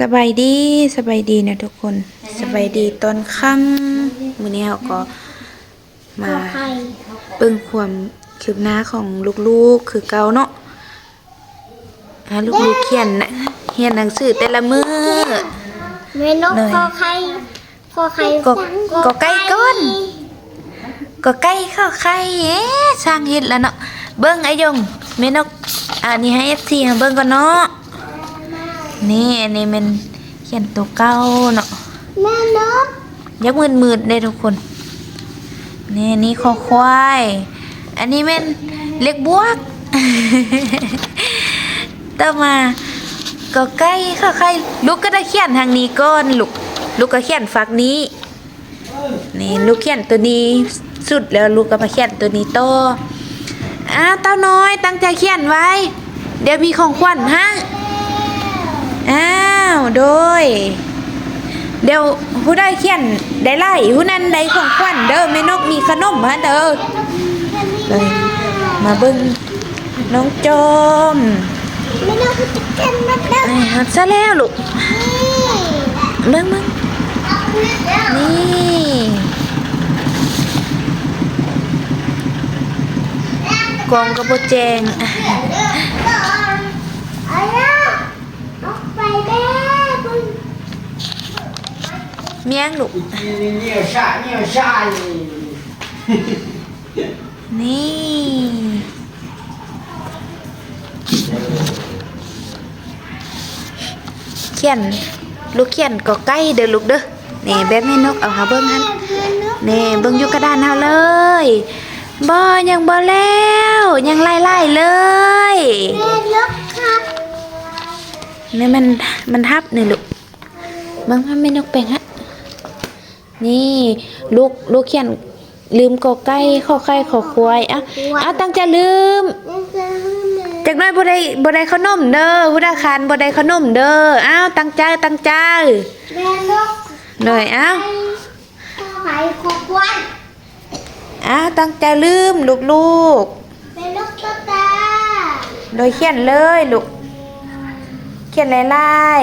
สบายดีสบายดีนะทุกคนสบายดีตอนค่ำมื้อนี้เราก็มาเบิ่งความคืบหน้าของลูกๆคือเก่าเนาะอ่าลูกๆเขียนน่ะเรียนหนังสือแต่ละมื้อเมนกเลยคอไข่คอไข่ก็ก็ใกล้ก้นก็ใกล้เข้าใครเอ๊ะสร้างเฮ็ดแล้วเนาะเบิ่งไอ้ยงแม่นกอันนี้ให้ FC ให้เบิ่งก่อนเนาะ นี่อันนี้มันเขียนตัวเก่าเนาะแม่นกยักมืดมืดๆเลยทุกคน นี่นี่คอควาย อันนี้เป็นเล็กบวกต่อมาก็ใกล้เข้าใครลูกก็ได้เขียนทางนี้ก่อนลูกลูกก็เขียนฝักนี้ นี่ลูกเขียนตัวนี้สุดแล้วลูกก็มาเขียนตัวนี้โตออ้าวเต้าน้อยตั้งใจเขียนไว้ เดี๋ยวมีของขวัญฮะ อ้าวโดย เดี๋ยวผู้ได้เขียนได้ไล่ผู้นั้นได้ของขวัญเด้อแม่นกมีขนมฮะเด้อเลยมาเบิ่งน้องจอมแม่นกจะกินมันเด้อไอ้ฮับซะแล้วลูกเบิ่งเบิ่งนี่กองกระโปแจงอะไรออกไปแม่บุญ เมี่ยงหนุนี่ เขียน ลูกเขียนก็ใกล้เดือลูกเด้อนี่แบบไม่นกเอาหาเบิ้งฮันนี่เบิ้งยุกระดานเอาเลยบ่ยังบ่แล้ว ยังไล่ไล่เลยนกครั นี่มันมันทับนี่ลูกเบิ่งว่าแม่นกเป็นฮะนี่ลูกลูกเขียนลืมกอไก่ขอไข่ขอควายอะอะตั้งใจลืมแม่จะให้แม่จากน้อยบ่ได้บ่ได้ขนมเด้อผู้ได้คานบ่ได้ขนมเด้ออ้าวตั้งใจตั้งใจแม่นกหน่อยอ้าวคอไข่คอควายอ้าวตั้งใจลืมลูกแม่นกตาตาๆโดยเขียนเลยลูก เขียนลาย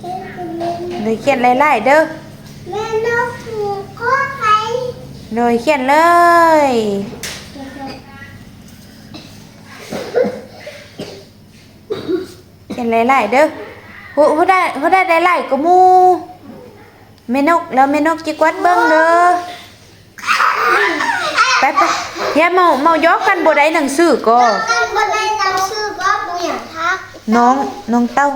แม่นกๆโดยเขียนลายๆเด้อแม่นกหูคอไข่โดยเขียนเลยเขียนลายๆเด้อผู้ผู้ได้ผู้ได้หลายๆก็มูแม่นกแล้วแม่นกจิกวัดเบิ่งเด้อไปไป ย่าเมาเมายอกกันบ่ได้หนังสือก็กันบ่ได้นำชื่อก็บ่อยากทักน้องน้องเต้า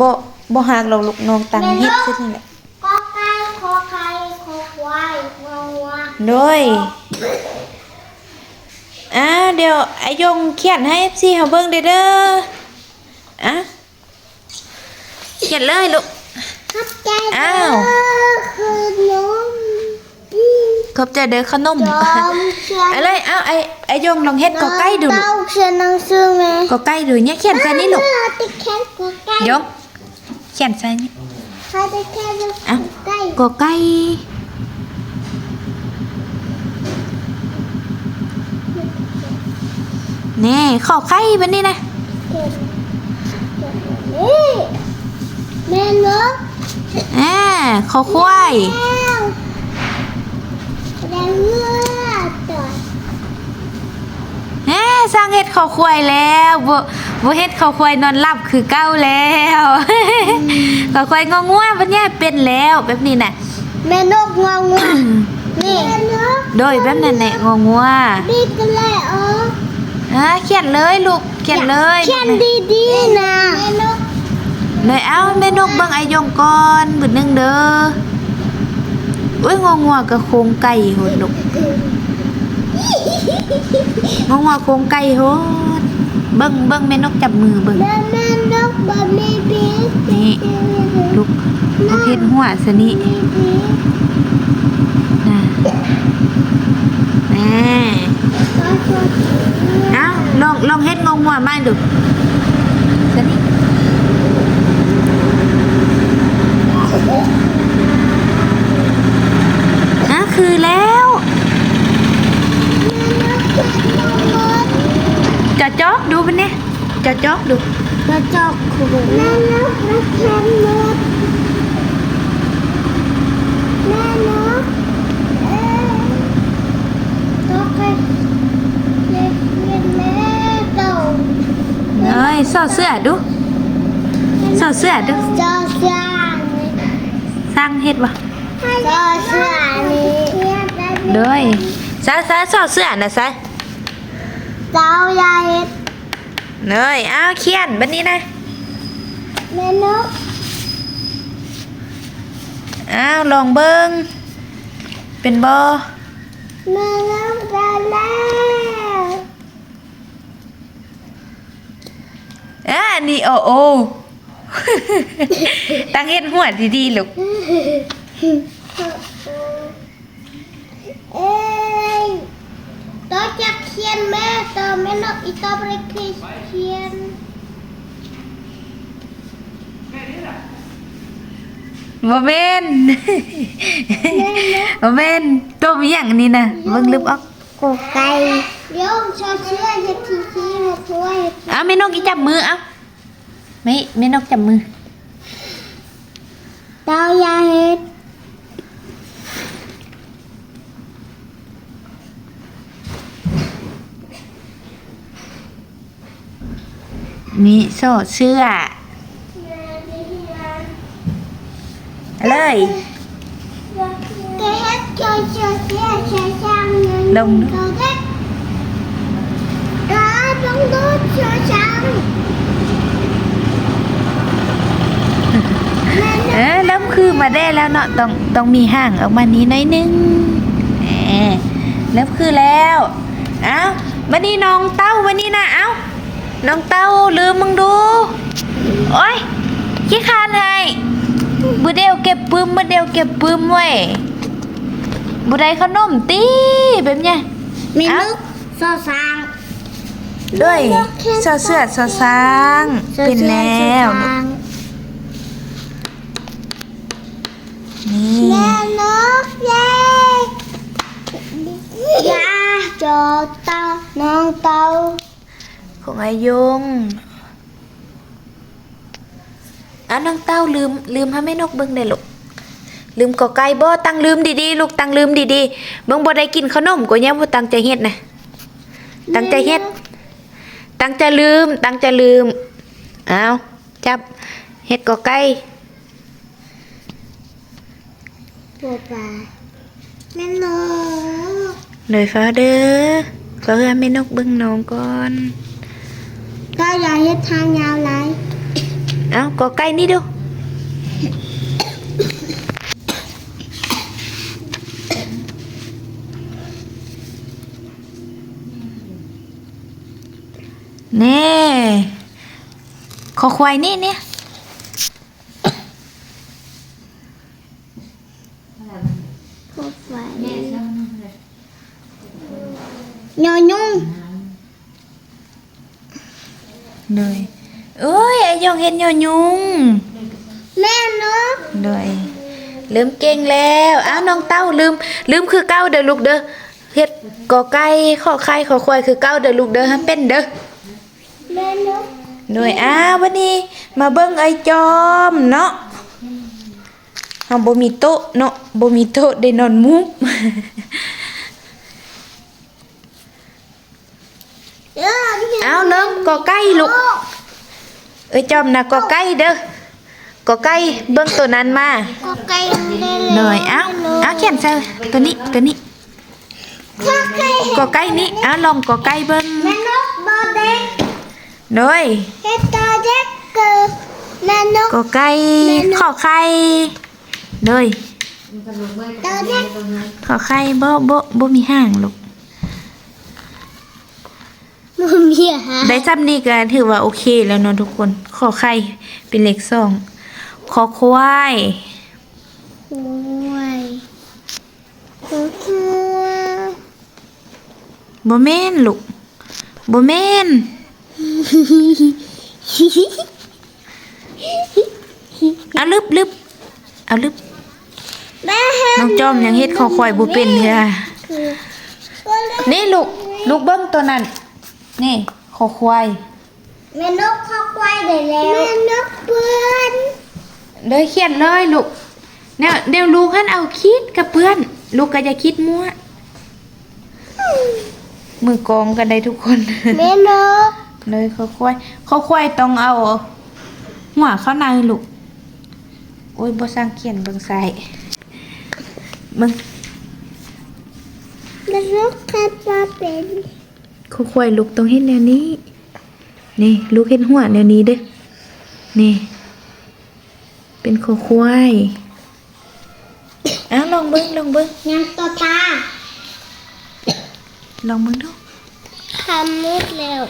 บ่บ่หากหรอกลูกน้องตังเฮ็ดซินี่แหละกอไก่คอไข่คอควายงอวัวโดยอ่าเดี๋ยวไอ้ยงเขียนให้ FC เฮาเบิ่งเด้อเด้ออะเขียนเลยลูกขับใจอ้าวคือนม ขอบใจเด้อขนมจอมเขียนเอาเลยเอาไอ้ไอ้ยงลองเฮ็ดกอไก่ดูลูกเต้าเขียนหนังสือไหมกอไก่ดูเนี่ยเขียนใส่นี่ลูกติดแขนกอไก่ยงเขียนใส่นี่ใครติดแขนกเอ้าอไก่กอไก่นี่ขอไข่บันนี้นะนี่แม่นกอ่าขอควาย แก้วแดงเลือดต่อยอ่าสร้างเฮ็ดขอควายแล้วบ่บ่เฮ็ดขอควายนอนหลับคือเก้าแล้วขอควายงองัวบัดเนี้ยเป็นแล้วแบบนี้น่ะ แม่นกงองูนี่แม่นกโดยแบบนั้นแหละงองัวดีกันเลยเอออ่าเขียนเลยลูกเขียนเลยเขียนดีๆนะแม่นกเลยเอาแม่นกเบิ่งไอ้ยงก่อนบึดหนึงเด้อ อุ้ยงองัวกับโคงไก่โหดลูกงองัวโคงไก่โหดเบิ่งเบิ่งแม่นกจับมือเบิ่งแม่นกบะมีบีนี่ลูกลูกเฮ็ดหัวซะนี่นะแน่เอาลองลองเฮ็ดงองัวมาดูซะนี่อะ คือแล้วจะจอกดูมันเนี่ยจอกจอกดูกระจกขูดแม่นกแม่แคนนกแม่นกเอ้ยตกไปเย็นเย็นแม่เต่าเอ้ยสอดเสื้อดูสอดเสื้อดูเจ้าเสื้อนี่สร้างเฮ็ดบ่เจ้าเสื้อนี่ เด้ยซะซะสอดเสื้อน่ะซะเจ้าใหญ่เนยอ้าวเขียนบัดนี้นะแม่นกอ้าวลองเบิ่งเป็นบ่แม่นกได้แล้วอ่านี่โอโอตั้งเฮ็ดหัวดีๆลูก เอ้ยตัวจะเขียนแม่ตัวแม่นกอีตัวไปเขียนบ่แม่นบ่แม่นตัวมีหยังนี่นะเบิ่งลึบออก กูไก่เดี๋ยวชอเชื่อเฮ็ดทีทีมาช่วย เอาแม่นกอีจับมือเอาไม่แม่นกจับมือ เต้ายาเฮ็ด มีโซ่เสื้อเลยแกเฮ็ดชอเชื่อเชื่อเชื่อช่างเงินลงเขาเด็กกาต้องดูเชื่อช่างแม่นเออแล้วคือมาได้แล้วเนาะต้องต้องมีห่างออกมานี้น้อยนึงแหมแล้วคือแล้ว เอ้าวันนี้น้องเต้าวันนี้นะเอ้า น้องเต้าลืมมึงดู โอ้ยขี้คานให้บุเดวเก็บปืมบุเดวเก็บปืมไว้บุได้ขนมตีแบบเนี้ยมีเอ้านึกซอสางด้วยเสื้อเสื้อเสื้อสางเป็นแล้วนี่แม่นกเย้ยาจอเต้าน้องเต้า ของอายงอ้าวน้องเต้าลืมลืมให้แม่นกเบิ่งได้ลูกลืมกอไก่บ่ตั้งลืมดีๆลูกตั้งลืมดีๆเบิ่งบ่ได้กินขนมก็ยังบ่ตั้งใจเฮ็ดนะตั้งใจเฮ็ด ตั้งใจลืม ตั้งใจลืมอ้าวจับเฮ็ดกอไก่ปัวปลาแม่นกเลยฟ้าเด้อขอให้แม่นกเบิ่งน้องก่อน ก็อย่าเฮ็ดทางยาวไรเอ้ากอไก่นี่ดูนี่ขอควายนี่เนี่ย ปัวปลาญอยุ่ง เลยเอ้ยไอ้ยอง เห็นยอยุงแม่นกเลยลืมเก่งแล้วอ้าวน้องเต้าลืม ลืมคือเก้าเด้อลูกเด้อเฮ็ดกอไก่ขอไข่ขอควายคือเก้าเด้อลูกเด้อให้เป็นเด้อแม่นกหน่วยอ้าววันนี้ มาเบิ่งไอ้จอมเนาะเฮาบ่มีโต๊ะเนาะบ่มีโต๊ะได้นอนมุกเอ้ยเอาเริ่มกอไก่ลูก เอ้ยจอมนะกอไก่เด้อกอไก่เบิ่งตัวนั้นมา ก็ไก่ได้หน่อยเอาเอาเขียนใส่ตัวนี้ตัวนี้ก็ไก่กอไก่นี้เอาลองกอไก่เบิ่งแม่นกบอเด็กหน่อยเฮ็ดตาเด็กเกิดแม่นกกอไก่ขอไข่หน่อยตาเด็ก ขอไข่บ่บ่บ่มีห่างลูก มันมีหาได้ซ้ำนี้ก็ถือว่าโอเคแล้วเนาะทุกคน ขอไข่เป็นเลขสองขอควายโอ้ยโอ้โหบ่แม่นลูกบ่แม่นเอาลึบลึบเอาลึบแม่เฮ็ดน้องจอมยังเฮ็ดขอควายบ่เป็นเด้อคือว่าเล่นนี่ลูก ลูกเบิ่งตัวนั้น นี่ขอควายแม่นกเข้าควายได้แล้วแม่นกเปื้อนเลยเขียนเลยลูกแนวแนวลูกหันเอาคิดกับเพื่อน ลูกก็จะคิดมั่วมือกองกันได้ทุกคนแม่นกเลยเขาควายเขาควายต้องเอาหัวเข้าในลูกโอ้ยบ่สร้างเขียนเบิ่งใส่เบิ่งแม่นกคัดมาเป็นเขา ควายลูกต้องเห็นแนวนี้ นี่ลูกเห็นหัวแนวนี้เด้อนี่ เป็นเขาควายอ้าวลองเบิ่งลองเบิ่งยังตัวตาลองเบิ่งดูทำมุดแล้ว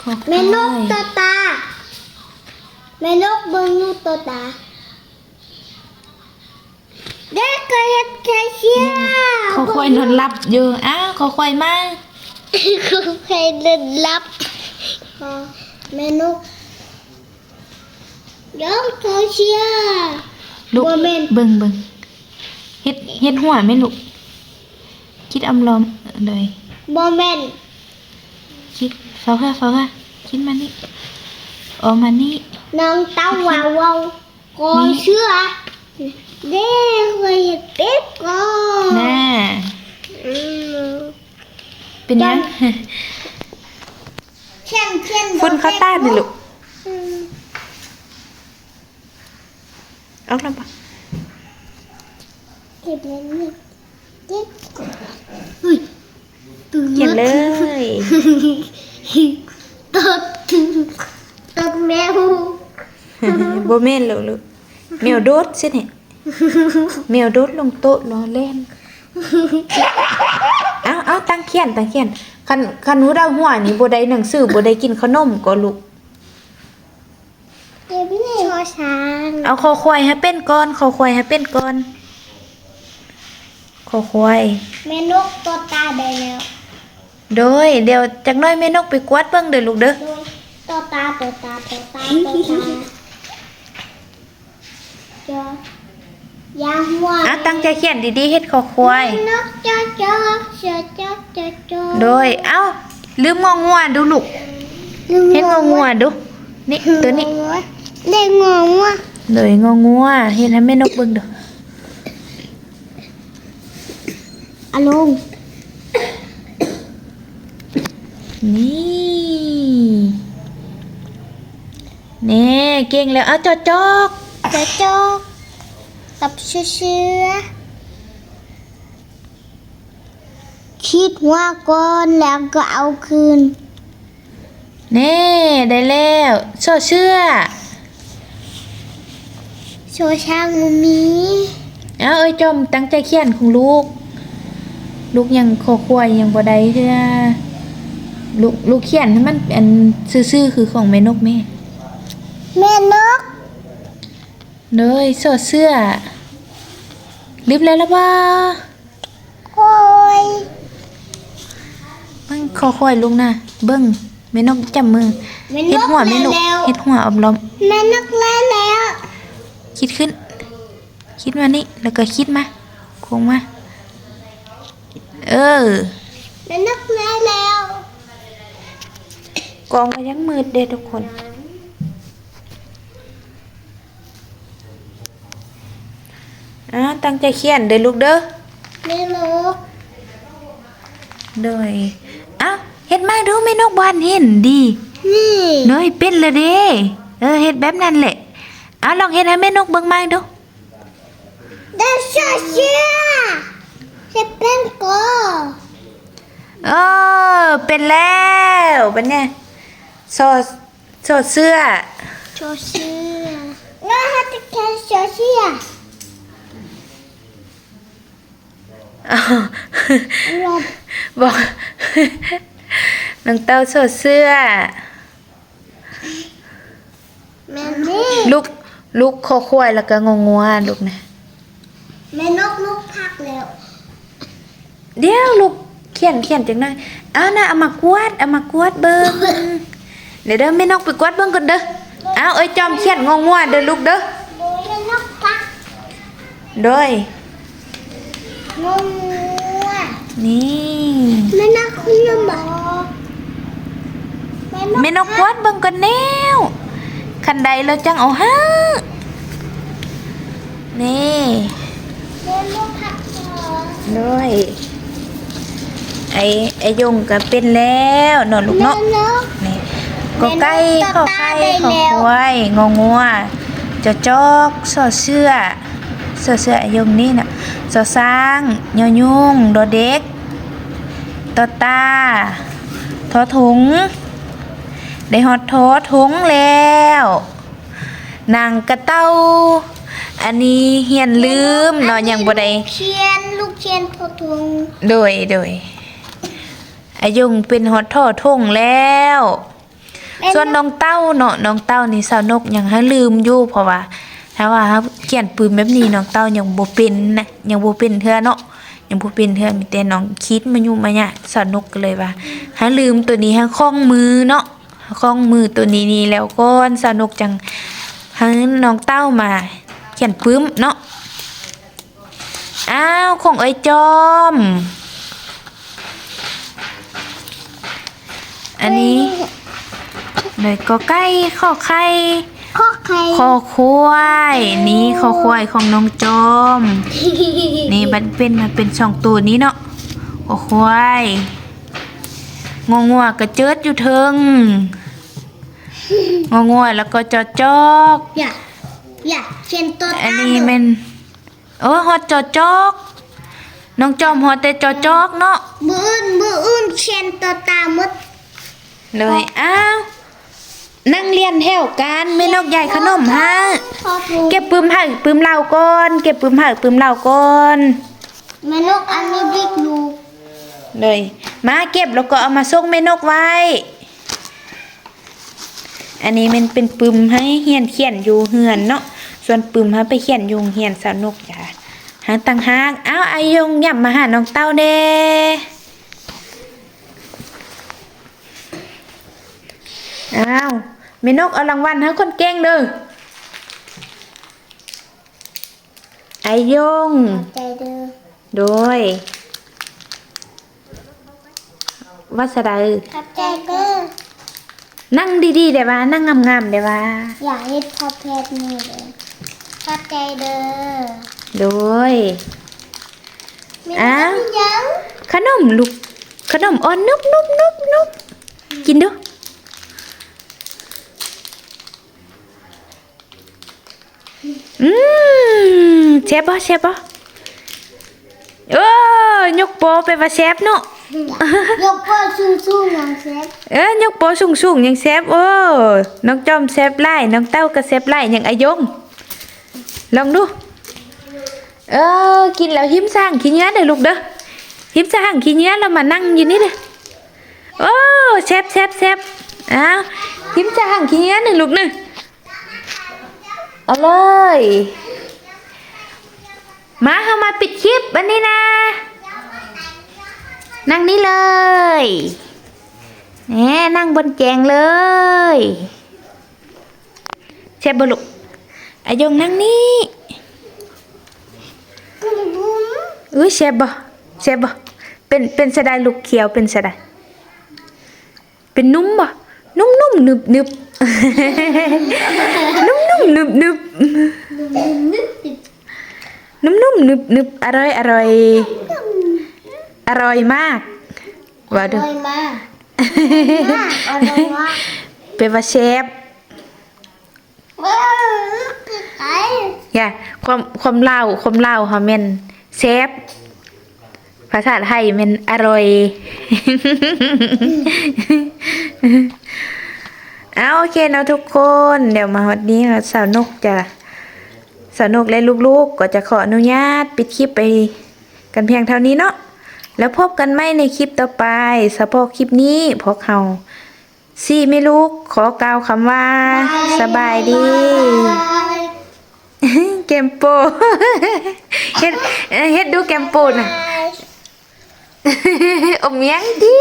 ขอควายแม่นกตัวตาแม่นกเบิ่งอยู่ตัวตา เด็กก็เฮ็ดแค่เชี่ยขอควายนอนหลับอยู่อ้าวขอควายมาเขาใครเดินรับแม่นกยองเขาเชียร์ลูกบ่แม่นเบิ่งเบิ่งเฮ็ดเฮ็ดหัวไหมลูกคิดอำลอมเลยบอแมนคิดเฝ้าค่ะเฝ้าค่ะคิดมานี่ออกมานี่น้องเต้าวาววาวก็เชื่อ เด็กเคยเด็กก็น่าอืมเป็นยังเช่นเช่นฝุ่นเข้าตาดิลูกอืมออกแล้วปะเก็บเงินนี่เด็กเฮ้ยตื่นเขียนเลยตดตดแมวบ่แม่นแล้วลูกแมวโดดสิเนี่ย แมวโดดลงโต๊ะรอเล่น เอาเอาตั้งเขียนตั้งเขียนคันคันหนูดาวหัวนี่บ่ได้หนังสือบ่ได้กินขนมก็ลูกเก็บนี่ชอช้างเอาคอควายให้เป็นก้อนคอควายให้เป็นก้อนคอควายแม่นกตัวตาได้แล้วโดยเดี๋ยวจักหน้อยแม่นกไปกวาดเบิ่งเด้อลูกเด้อโดยตัวตาตัวตาตัวตาตัวตาจอ ยาหัวอะตั้งใจเขียนดีๆเฮ็ดคอควายนกจอจอจอจอจอจอโดยเอ้าลืมงองัวดูลูกเฮ็ดงองัวดูนี่ตัวนี้ได้งงว่ะโดยงองัวเฮ็ดให้แม่นกเบิ่งเด้ออารมณ์นี่นี่เก่งแล้วเอาจอจอกจอจอ กับเชื้อเชื้อคิดว่าก่อนแล้วก็เอาคืนนี่ได้แล้วโซเชื่อโชว์ช่างมุมีเอาเอ้ยจอมตั้งใจเขียนของลูก ลูกยังคอควายยังบ่ได้เทื่อลูกลูกเขียนให้มันอันซื่อๆคือของแม่นกแม่ แม่นก เลยโซเสื้อรีบแล้วละบ่าโอ้ยเบิ่งคอควายลูกนะเบิ่งแม่นกจับมือแม่เฮ็นดกหัวแม่นกแล้ว เฮ็ดหัวออมล้อมแม่นกแล้วแล้วคิดขึ้น คิดมานี่แล้วก็คิดมาโค้งมาเออ แม่นกแล้วแล้ว กองก็ยังมืดเด้ทุกคน อ่า ตั้งใจเขียนเด้อลูกเด้อแม่นกโดยเอ้าเฮ็ดมาดูแม่นกบ้านเห็นดีนี่เนยเป็นเลยเด้เออเฮ็ดแบบนั้นแหละเอาลองเฮ็ดให้แม่นกเบิ่งมาดูได้เชื่อเชื่อจะเป็นก็เออเป็นแล้วเป็นไงโซโซเสื้อโชว์เชื่อน่าฮัตแค่เชื่อเชื่อ อ้าว รอ บบอกน้องเต้าโซเสื้อ แม่นี่ลูกลูกคอควายแล้วก็งงงัวลูกนะแม่นกลูกพักแล้วเดี๋ยวลูกเขียนเขียนจังหน่อยเอานะเอามากวาดเอามากวาดเบิ่งเดี๋ยวเด้อแม่นกไปกวาดเบิ่งก่อนเด้อเอาเอ้ยจอมเขียนงงงัวเด้อลูกเด้อโดยแม่นกพักโดย งงว่ะนี่แม่นกคุณลำบากแม่นกวัดเบิ่งกันแนวคันใดเราจังเอาห้านี่แม่นกผักก่อนด้วยไอ้ไอ้ยงก็เป็นแล้วเนอนลูกแม่เนาะนกนี่ก็ไก่แม่นกข้อตาไข่ได้ข้อแล้วควายงองัวจอจอกสอเสื้อสอเสื้อไอ้ยงนี่น่ะ สอสร้างยอยุ่งดอเด็กตอตาทอถุง ได้ฮอดทอถุงแล้วนางกระเต้า อันนี้เฮียนลืมเนาะยังบ่ได้เชียนลูกเชียนพอทุงโดยโดยอายุงเป็นฮอตท่อทุ่งแล้วแม่ส่วนน้องเต้าเนาะน้องเต้านี่สาวนกยังให้ลืมอยู่เพราะว่า ถ้าว่าเขียนปืนแบบนี้น้องเต้ายังบ่เป็นนะยังบ่เป็นเทื่อเนาะยังบ่เป็นเทื่อมีแต่น้องคิดมาอยู่มาเนี่ยสนกก็เลยว่าหาลืมตัวนี้ห้คล้องมือเนาะคล้องมือตัวนี้นี่แล้วก่อนสาวนกจังห้น้องเต้ามาเขียนปื้มเนาะอ้าวของเอ้ยจอม อันนี้เลยก็ใกล้ข้อไข่ ข้อไข่คอควายนี่คอควายของน้องจอม นี่มันเป็นมันเป็นสองตัวนี้เนาะคอควายงองัวกระเจิดอยู่เทิงงองัวแล้วก็จอจอกอย่าอย่าเชียนตัวอันตานี้หมันโอ้ฮอดจอจอกน้องจอมฮอดแต่จอจอกเนาะมืออื่นมืออื่นเชียนตัวตาหมดเลยอ้าว นั่งเรียนแถวกันไม่นกใหญ่ขนมฮะพอทุงเก็บปืมหักปืมเหล่าก่อน เก็บปืมหักปืมเหล่าก่อนแม่นกอันนี้บิ๊กลูกเลยมาเก็บแล้วก็เอามาส่งแม่นกไว้ อันนี้มันเป็นปืมให้เฮียนเขียนอยู่เฮือนเนาะส่วนปืมให้ไปเขียนอยุงเฮียนสาวนกจ้ะหางตังหากอ้าวไอายงยับมาหาน้องเต้าเด้ อ้าวแม่นกเอารางวัลให้คนเก่งเด้อไอายงใจเด้อโดยวัสดาขับใจเด้อนั่งดีๆเดี๋ยวว่านั่งงามๆเดี๋ยวว่าอย่าเฮ็ดพอแพทย์นี่เลยขับใจเด้อโดยแม่นอ้าวกยังขนมลูกขนมอ่อนนุบนุบนุบนุบกินดู อืมเชฟป่ะเชฟป่ะโอ้ยกโปไปว่าเชฟเนาะยกพ่อสูงๆอย่างเซฟเอ้ยยกโปสูงสูงๆยังเซฟโอ้น้องจอมเซฟไล่น้องเต้าก็เซฟไล่ยังอายงลองดูเออกินแล้วหิมสร้างขี้เนื้อเด้อลูกเด้อหิมสร้างขี้เนื้อแล้วมานั่งอยู่นี่เด้อโอ้เซฟเซฟเซฟอ้าวหิมสร้างขี้เนื้อหนึ่งลูกหนึ่ง เอาเลย มาเข้ามาปิดคลิปวันนี้นะ นั่งนี่เลยแหนนั่งบนแจงเลยเชฟบลุกอายงนั่งนี่กึ่งบุ้มอุ้ยเชฟบเชฟบเป็นเป็นสะไดลูกเขียวเป็นสะไดเป็นนุ่มบ่นุ่มนุ่มนึบนึบ นุ่มนุ่มนึบนึบนึกติดนุ่มนุ่มนึบนึบอร่อยอร่อย อร่อยมากว่าอดูร่อยมากมากอร่อยมากเป็นว่าเชฟว้าวติดไอ้อย่าความความเล่าความเล่าค่ะแม่นเชฟภาษาไทยแม่นอร่อย เอาโอเคเนาะทุกคน เดี๋ยวมาวันนี้สาวนกจะสาวนกและลูกๆ ก็จะขออนุญาตปิดคลิปไปกันเพียงเท่านี้เนาะแล้วพบกันไหมในคลิปต่อไปสะโพกคลิปนี้พวกเขาสี่ไม่ลูกขอกล่าวคำว่า สบายดี เกมโปเฮ็ดเอ้ยเฮ็ดดูเกมโปน่ะ อมยังดี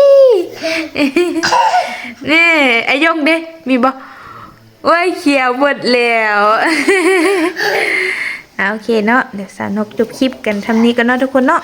นี่ไอ้ยงเด้มีบ่โอ้ยเขียวหมดแล้วโอเคเนาะเดี๋ยวสาวนกจบคลิปกันทำนี้กันเนาะทุกคนเนาะ